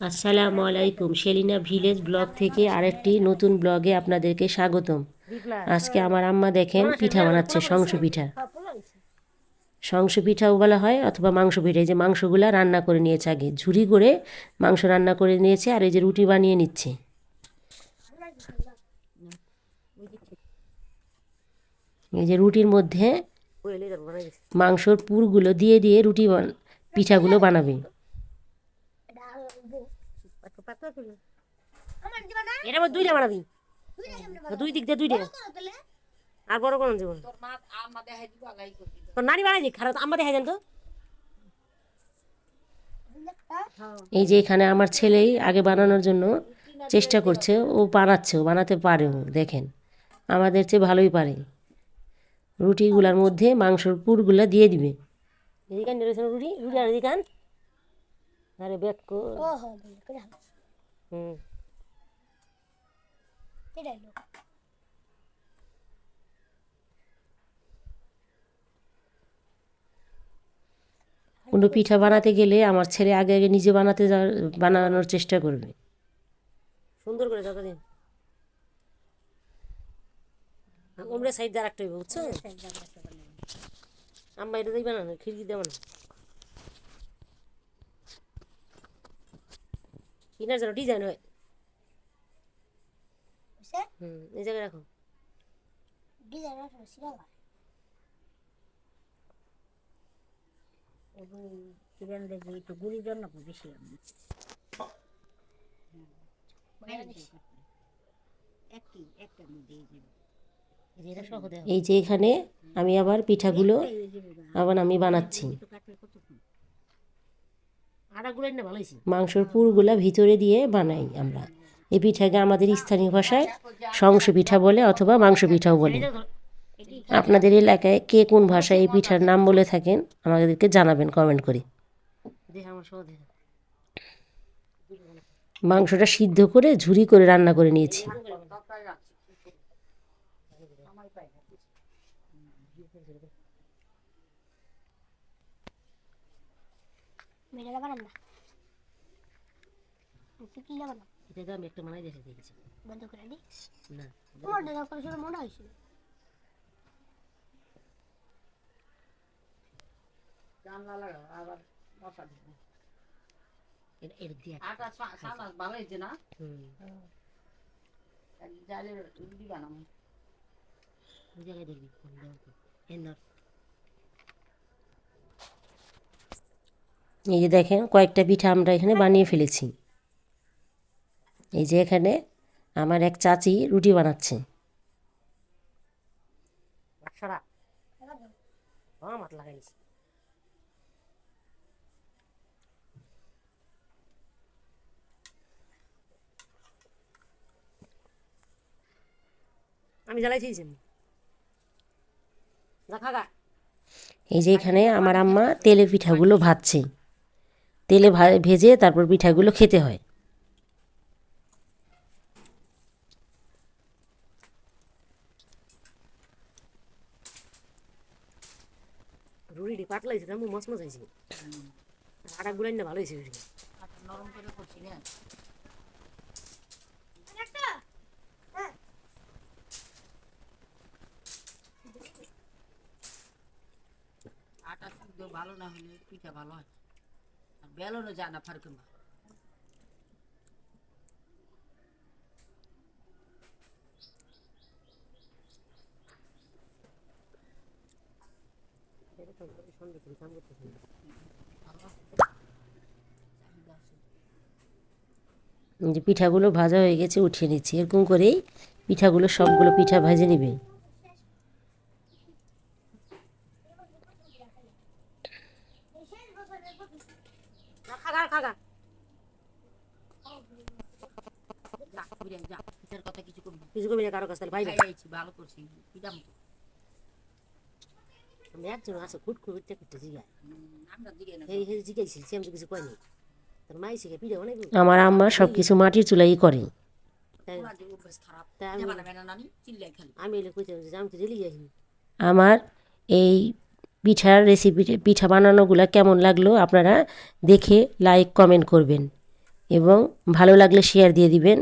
আসসালামু আলাইকুম Selina village blog থেকে আরেকটি নতুন ব্লগে আপনাদেরকে স্বাগতম। আজকে আমার আম্মা দেখেন পিঠা বানাচ্ছে শংস পিঠা। শংস পিঠাও বলা হয় অথবা মাংস পিঠা এই যে মাংসগুলা রান্না করে নিয়েছে আগে ঝুড়ি করে মাংস রান্না করে নিয়েছে আর এই যে রুটি বানিয়ে নিচ্ছে। এই যে রুটির মধ্যে মাংসর পুরগুলো দিয়ে দিয়ে রুটি বান- পিঠাগুলো বানাবে। এটা আমার দুইটা বানাবি। দুই দিক দিয়ে দুইটা। আর বড় কোন জীবন। তোর নানি বানাই দিক খারাপ আম্মা দেখাই দেন তো। এই যে এখানে আমার ছেলেই আগে বানানোর জন্য চেষ্টা করছে। ও বানাচ্ছে ও বানাতে পারে ও দেখেন। আমাদের চেয়ে ভালোই পারে। রুটিগুলার মধ্যে মাংসর পুরগুলা দিয়ে দিবে। এদিকান রুটি রুটি আর এদিকান আরে ব্যাক হুম কোনো পিঠা বানাতে গেলে আমার ছেলে আগে আগে নিজে বানাতে বানানোর চেষ্টা করবে। সুন্দর করে যত দিন ওমরা সাইড দিয়ে রাখতে হবে বুঝছ? আম্মা এটা দিই বানানো খিড়কি দিয়ে বানানো কিনার যেন ডিজাইন হয়। হুম এই জায়গায় রাখো। ডিজাইন কিরণ দেখবি একটু গুড়ির জন্য বেশি একটি একটা মধ্যে এটা সহ দেও। এই যে এখানে আমি আবার পিঠাগুলো আবার আমি বানাচ্ছি। মাংসর পুরগুলা ভিতরে দিয়ে বানাই আমরা। এই পিঠাকে আমাদের স্থানীয় ভাষায় শংস পিঠা বলে অথবা মাংস পিঠাও বলে। আপনাদের এলাকায় কে কোন ভাষায় এই পিঠার নাম বলে থাকেন আমাদেরকে জানাবেন কমেন্ট করে। মাংসটা সিদ্ধ করে ঝুরি করে রান্না করে নিয়েছি। মেরে লাগালাম না তুই কি লাগালাম এটা আমি একটা মানাই দেখে দিয়েছি বন্ধ করে দি না তোমার দাদা করে শুনে মনে হয়েছিল এটা এর দিয়ে আটা সানা ভালো হয়েছে না হুম জালে রুটি বানাবো ওই জায়গায় দেখবি ফোন নর। এই যে দেখেন কয়েকটা পিঠা আমরা এখানে বানিয়ে ফেলেছি। এই যে এখানে আমার এক চাচি রুটি বানাচ্ছে। আমি জ্বালাইছি এই যে এখানে আমার আম্মা তেলে পিঠাগুলো ভাজছে। তেলে ভা- ভেজে তারপর পিঠাগুলো খেতে হয়। পাতলা হয়েছে আমি মস মস হয়েছে আটা গুলাই না ভালো হয়েছে নরম করে করছি না আটা শুদ্ধ ভালো না হলে পিঠা ভালো হয়। আর বেলনও যায় না ফারকে যে পিঠাগুলো ভাজা হয়ে গেছে, উঠিয়ে নিচ্ছি। এরকম করেই পিঠাগুলো সবগুলো পিঠা ভেজে নেবে। যা বিরিয়ানি কথা কিছু করবি কিছু করবি না কারও কাছ থেকে ভাই ভালো করছি পিঠা মতো আমি একজন আছে খুট খুঁটতে খুঁটতে জিগায় আমরা দিকে না এই এই জিগাইছি সে আমি কিছু কয়নি তোর মাই শিখে পিঠা বানাইবো আমার আম্মা সব কিছু মাটির চুলাই করে আমি বানাবে না নানি চিল্লাই খালি আমি কইতে আমি তো রেলি যাই আমার এই পিঠার রেসিপি পিঠা বানানোগুলো কেমন লাগল আপনারা দেখে লাইক কমেন্ট করবেন এবং ভালো লাগলে শেয়ার দিয়ে দিবেন।